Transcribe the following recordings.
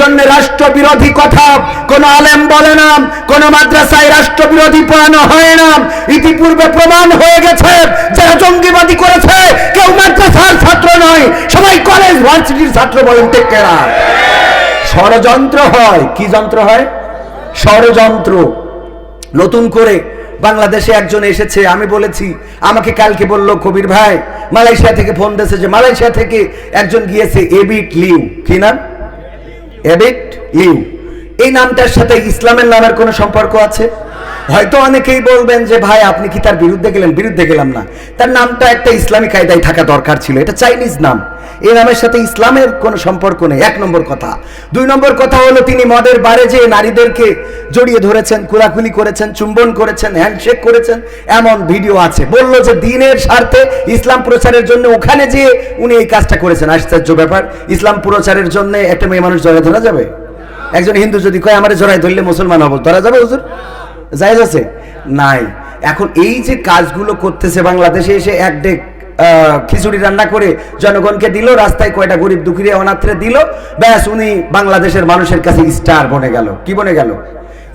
জন্য রাষ্ট্র বিরোধী কথা। কোন আলেম বলে না, কোন মাদ্রাসায় রাষ্ট্র বিরোধী পড়ানো হয় না। ইতিপূর্বে প্রমাণ হয়ে গেছে, যারা জঙ্গিবাদী করেছে, কেউ মাদ্রাসার ছাত্র নয়, সবাই কলেজ ভার্সিটির ছাত্র বলেন টেকেরা ষড়যন্ত্র হয়। কি যন্ত্র হয়? ষড়যন্ত্র। নতুন করে বাংলাদেশে একজন এসেছে, আমি বলেছি, আমাকে কালকে বলল, কবির ভাই, মালয়েশিয়া থেকে ফোন দিয়েছে যে, মালয়েশিয়া থেকে একজন গিয়েছে, এবিট লিউ। কি নাম? এবিট ইউ এই নামটার সাথে ইসলামের নামের কোনো সম্পর্ক আছে? হয়তো অনেকেই বলবেন যে ভাই, আপনি কি তার বিরুদ্ধে গেলেন? বিরুদ্ধে গেলাম না। তার নামটা একটা ইসলামী কায়দায় থাকা দরকার ছিল। এটা চাইনিজ নাম। এই নামের সাথে ইসলামের কোনো সম্পর্ক নেই। এক নম্বর কথা। দুই নম্বর কথা হলো, তিনি মদের বারে যে নারীদেরকে জড়িয়ে ধরেছেন, কুলাকুলি করেছেন, চুম্বন করেছেন হ্যান্ডশেক করেছেন, এমন ভিডিও আছে। বলল যে দিনের স্বার্থে ইসলাম প্রচারের জন্য ওখানে যে উনি এই কাজটা করেছেন। আশ্চর্য ব্যাপার। ইসলাম প্রচারের জন্য একটা মেয়ে মানুষ জড়ায় ধরা যাবে? একজন হিন্দু যদি কয়, আমার জড়াই ধরলে মুসলমান হব। ধরা যাবে হুজুর? জায়েজ আছে? নাই। এখন এই যে কাজগুলো করতেছে বাংলাদেশে এসে এক ডেক খিচুড়ি রান্না করে জনগণকে দিল, রাস্তায় কয়টা গরিব দুঃখীরে অনাথরে দিল, ব্যাস উনি বাংলাদেশের মানুষের কাছে স্টার বনে গেল। কি বনে গেল?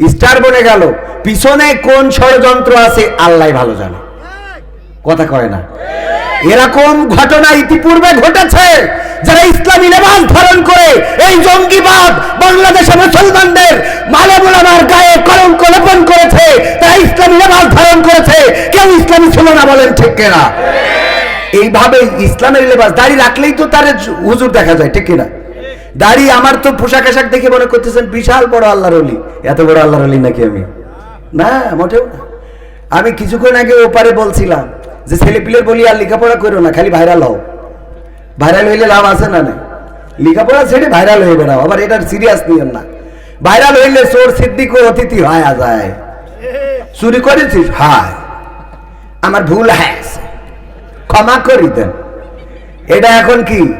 স্টার বনে গেল। পিছনে কোন ষড়যন্ত্র আছে, আল্লাহ ভালো জানে। কথা কয় না। এরকম ঘটনা ইতিপূর্বে ঘটেছে, যারা ইসলামী লেবাস ধারণ করে, এই জঙ্গিবাদ বাংলাদেশে মুসলমানদের মালে মোলামার গায়ে কলঙ্ক করেছে তারা ইসলামী লেবাস ধারণ করেছে। কেউ ইসলামী ছিল না বলেন ঠিক কেনা? এইভাবে ইসলামের লেবাস, দাড়ি রাখলেই তো তার হুজুর দেখা যায়, ঠিক কিনা? দাড়ি আমার তো পোশাক আশাক দেখে মনে করতেছেন, বিশাল বড় আল্লাহর অলি। এত বড় আল্লাহর অলি নাকি আমি? না, মোটেও না। আমি কিছুক্ষণ আগে ওপারে বলছিলাম যে, ছেলে পিলের বলি আর লেখাপড়া করো না, খালি ভাইরাল হও। ভাইরাল হইলে লাভ আছে না নাই? লেখাপড়া ছেড়ে ভাইরাল হয়ে বেড়াও আবার এটার সিরিয়াস নিয়ম না। ভাইরাল হইলে চোর সিদ্দিক অতিথি হয় যায়। চুরি করেছিস? হয়, আমার ভুল হয়েছে। ক্ষমা করি দেন। এটা এখন কি?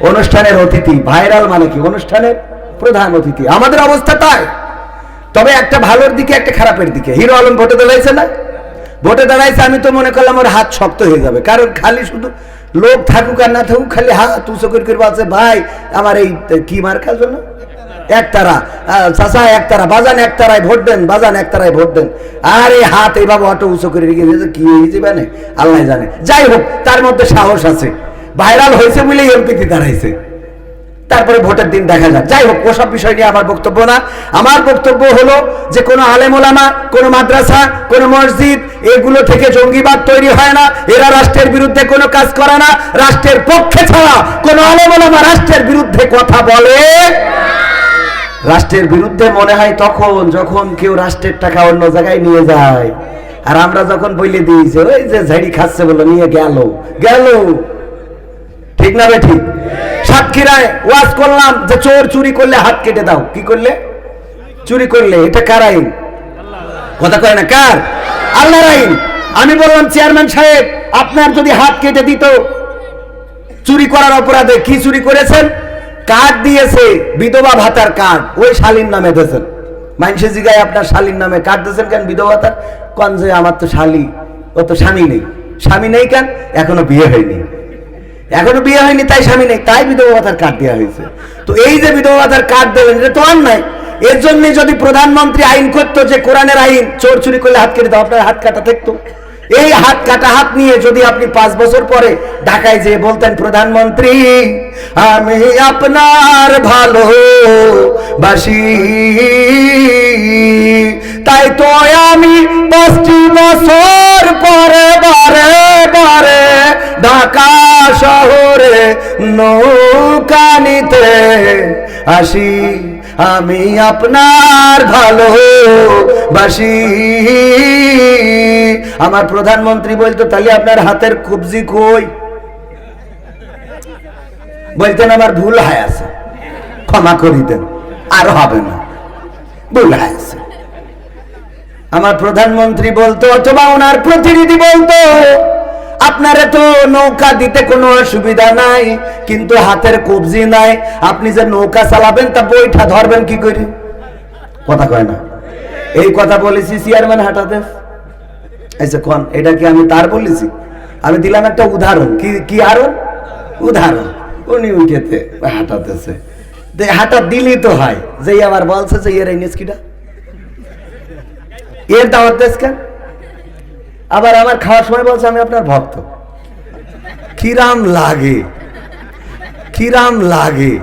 অনুষ্ঠানের অতিথি, ভাইরাল মানে কি? অনুষ্ঠানের প্রধান অতিথি। আমাদের অবস্থা তাই। তবে একটা ভালোর দিকে, একটা খারাপের দিকে। হিরো আলম ভোটে দাঁড়াইছে না? ভোটে দাঁড়াইছে, আমি তো মনে করলাম ওর হাত শক্ত হয়ে যাবে। কারণ খালি শুধু লোক থাকুক আর না থাকুক, খালি হাত উঁচু করে করে বলছে, ভাই, আমার এই কি মার্কার জন্য? একতারা চাচা একতারা বাজান একতারায় ভোট দেন, বাজান একতারায় ভোট দেন। আর এই হাত এইভাবে অটো উঁচু করে রেখে দিয়েছে, কি আল্লাহ জানে। যাই হোক, তার মধ্যে সাহস আছে। ভাইরাল হয়েছে বলেই এমপিতে দাঁড়াইছে। তারপরে ভোটের দিন দেখা যাক। যাই হোক, ওসব বিষয় নিয়ে আমার বক্তব্য না। আমার বক্তব্য হলো যে, কোনো আলেমোলামা, কোনো মাদ্রাসা, কোনো মসজিদ, এগুলো থেকে জঙ্গিবাদ তৈরি হয় না। এরা রাষ্ট্রের বিরুদ্ধে কোনো কাজ করে না। রাষ্ট্রের পক্ষে ছাড়া কোনো আলেমোলামা রাষ্ট্রের বিরুদ্ধে কথা বলে রাষ্ট্রের বিরুদ্ধে মনে হয় তখন, যখন কেউ রাষ্ট্রের টাকা অন্য জায়গায় নিয়ে যায়। আর আমরা যখন বলে যে, ওই যে ঝাড়ি খাচ্ছে বলে, নিয়ে গেল। গেল। ঠিক না ঠিক? সাতক্ষীরায় ওয়াজ করলাম যে, চোর চুরি করলে হাত কেটে দাও। কি করলে? চুরি করলে। এটা কার আইন? কথা কয় না, কার? আল্লাহর আইন। আমি বললাম, চেয়ারম্যান সাহেব, আপনার যদি হাত কেটে দিত, চুরি করার অপরাধে কি চুরি করেছেন? কার্ড দিয়েছে বিধবা ভাতার কার্ড, ওই শালীর নামে দিয়েছেন। মানুষের জিগায় আপনার শালীর নামে কার্ড দিয়েছেন কেন বিধবা ভাতার? কন যে আমার তো শালী, ও তো স্বামী নেই। স্বামী নেই কেন? এখনও বিয়ে হয়নি। এখনও বিয়ে হয়নি, তাই স্বামী নেই, তাই বিধবা ভাতার কার্ড দেওয়া হয়েছে। তো এই যে বিধবা ভাতার কার্ড দেবেন এটা তো অন্যায়। এর জন্য যদি প্রধানমন্ত্রী আইন করতো যে কোরআনের আইন, চোর চুরি করলে হাত কেটে দাও, আপনার হাত কাটা থাকতো। এই হাত কাটা হাত নিয়ে যদি আপনি পাঁচ বছর পরে ঢাকায় যেয়ে বলতেন, প্রধানমন্ত্রী, আমি আপনার ভালো বাসি তাই তো আমি পাঁচটি বছর পরে, বারে বারে ঢাকা শহরে নৌকা নিতে আসি। আমি আপনার ভালো বাসি আমার প্রধানমন্ত্রী বলতো, তাহলে আপনার হাতের কবজি কই? বলতেন, আমার ভুল হয় আছে। ক্ষমা করি দেন, আর হবে না। ভুল হয় আছে। আমার প্রধানমন্ত্রী বলতো অথবা ওনার প্রতিনিধি বলতো আপনারে তো নৌকা দিতে কোনো অসুবিধা নাই, কিন্তু হাতের কবজি নাই। আপনি যে নৌকা চালাবেন, তা বইটা ধরবেন কি করে? কথা কয় না। এই কথা বলেছি চেয়ারম্যান হাঁটাতে। আচ্ছা কন, এটা কি আমি তার বলেছি? আমি দিলাম একটা উদাহরণ। কি কি আরও? উদাহরণ। উনি উঠেতে হাঁটাতেছে। হাঁটা দিলি তো হয়। যেই আমার বলছে যে, এর এই নিস্কিটা এর দাওয়াত দেশ কেন? আবার আমার খাওয়ার সময় বলছে আমি আপনার ভক্ত। কিরাম লাগে কিরাম লাগে।